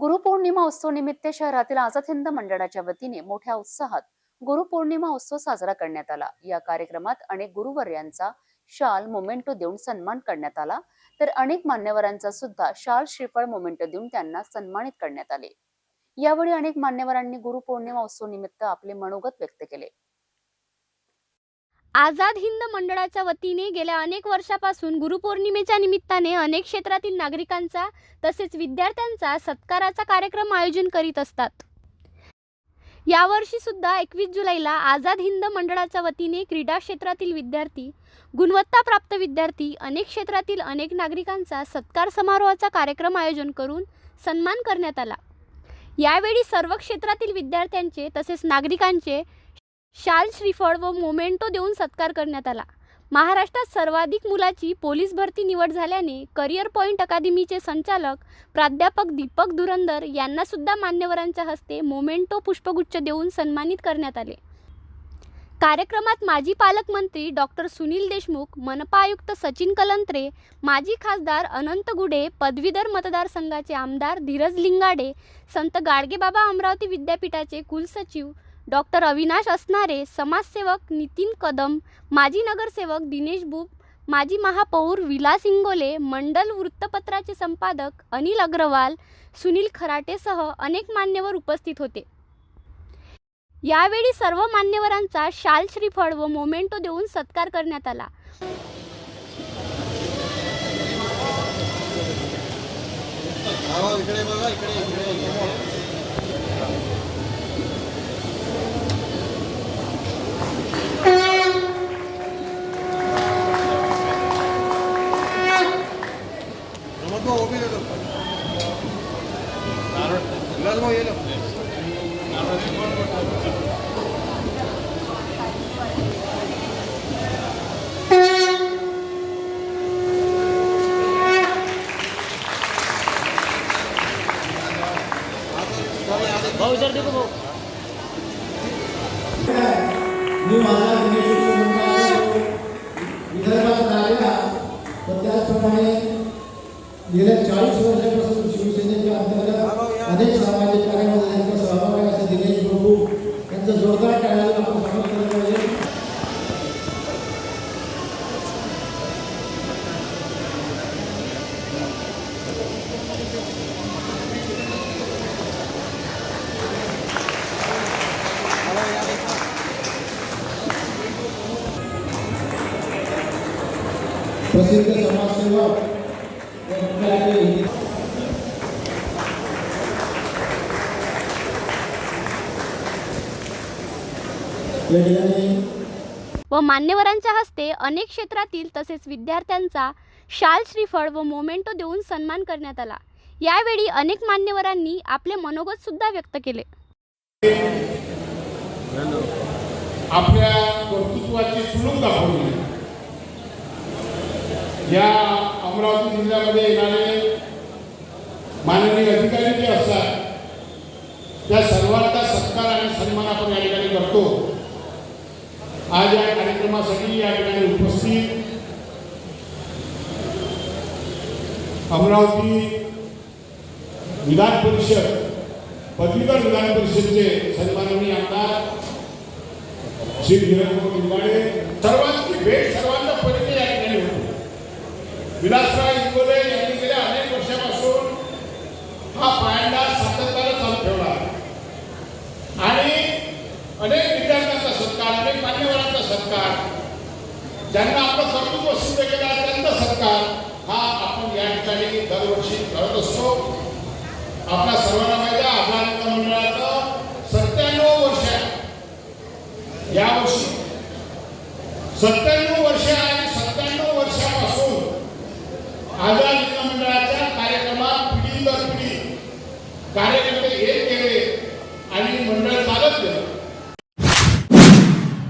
गुरुपौर्णिमा उत्सव निमित्त शहरातील आझाद हिंद मंडळाच्या वतीने मोठ्या उत्साहात गुरुपौर्णिमा उत्सव साजरा करण्यात आला. या कार्यक्रमात अनेक गुरुवर्यांचा शाल मोमेंटो देऊन सन्मान करण्यात आला. तर अनेक मान्यवरांचा सुद्धा शाल श्रीफळ मोमेंटो देऊन त्यांना सन्मानित करण्यात आले. यावेळी अनेक मान्यवरांनी गुरुपौर्णिमा उत्सव निमित्त आपले मनोगत व्यक्त केले. आझाद हिंद मंडळाच्या वतीने गेल्या अनेक वर्षापासून गुरुपौर्णिमेच्या निमित्ताने अनेक क्षेत्रातील नागरिकांचा तसेच विद्यार्थ्यांचा सत्काराचा कार्यक्रम आयोजन करीत असतात. यावर्षी सुद्धा एकवीस जुलैला आझाद हिंद मंडळाच्या वतीने क्रीडा क्षेत्रातील विद्यार्थी गुणवत्ताप्राप्त विद्यार्थी अनेक क्षेत्रातील अनेक नागरिकांचा सत्कार समारोहाचा कार्यक्रम आयोजन करून सन्मान करण्यात आला. यावेळी सर्व क्षेत्रातील विद्यार्थ्यांचे तसेच नागरिकांचे शाल श्रीफळ व मोमेंटो देऊन सत्कार करण्यात आला. महाराष्ट्रात सर्वाधिक मुलाची पोलीस भरती निवड झाल्याने करिअर पॉईंट अकादमीचे संचालक प्राध्यापक दीपक धुरंदर यांनासुद्धा मान्यवरांच्या हस्ते मोमेंटो पुष्पगुच्छ देऊन सन्मानित करण्यात आले. कार्यक्रमात माजी पालकमंत्री डॉक्टर सुनील देशमुख मनपा आयुक्त सचिन कलंत्रे माजी खासदार अनंत गुडे पदवीधर मतदारसंघाचे आमदार धीरज लिंगाडे संत गाडगेबाबा अमरावती विद्यापीठाचे कुलसचिव डॉक्टर अविनाश असणारे समाजसेवक नितीन कदम माजी नगरसेवक दिनेश बुब माजी महापौर विलास इंगोले मंडल वृत्तपत्राचे संपादक अनिल अग्रवाल सुनील खराटेसह अनेक मान्यवर उपस्थित होते यावेळी सर्व मान्यवरांचा शाल श्रीफळ व मोमेंटो देऊन सत्कार करण्यात आला इकडे इकडे इकडे इकडे. भाऊ ये ना. मी माझा विदर्भात आलेला तर त्याचप्रमाणे गेल्या चाळीस वर्षापासून प्रसिद्ध समाजसेवक व व मान्यवरांच्या हस्ते अनेक क्षेत्रातील तसेच विद्यार्थ्यांचा शाल श्रीफळ व मोमेंटो देऊन सन्मान करण्यात आला. यावेळी अनेक मान्यवरांनी आपले मनोगत सुद्धा व्यक्त केले. आपल्या कर्तृत्वाची सुलूक दाखवली. या अमरावती जिल्ह्यामध्ये येणारे माननीय अधिकारी जे असतात त्या सर्वांचा सत्कार आणि सन्मान आपण या ठिकाणी करतो. आज या कार्यक्रमासाठी या ठिकाणी उपस्थित अमरावती विधान परिषद पदवीधर विधान परिषदचे सन्माननीय आमदार श्री धीरज निंबाडे सर्वांची भेट सर्वांचा परिचय या ठिकाणी होतो. विलासराव इंगोले यांनी गेल्या अनेक वर्षापासून हा पायंडा सातत्याने चालू ठेवला आणि अनेक विद्यार्थ्यांचा सत्कार अनेक मान्यवरांचा सत्कार ज्यांना आपलं कर्तृत्व सिद्ध केलं त्यांचा सत्कार हा आपण या ठिकाणी दरवर्षी करत असतो. आपल्या सर्वांना माहिती आहे आझाद मंडळाचं सत्त्याण्णव वर्ष आहे. यावर्षी सत्त्याण्णव वर्ष आणि सत्त्याण्णव वर्षापासून आझाद हिंद मंडळाच्या कार्यक्रमात पिढी दर पिढी कार्यक्रम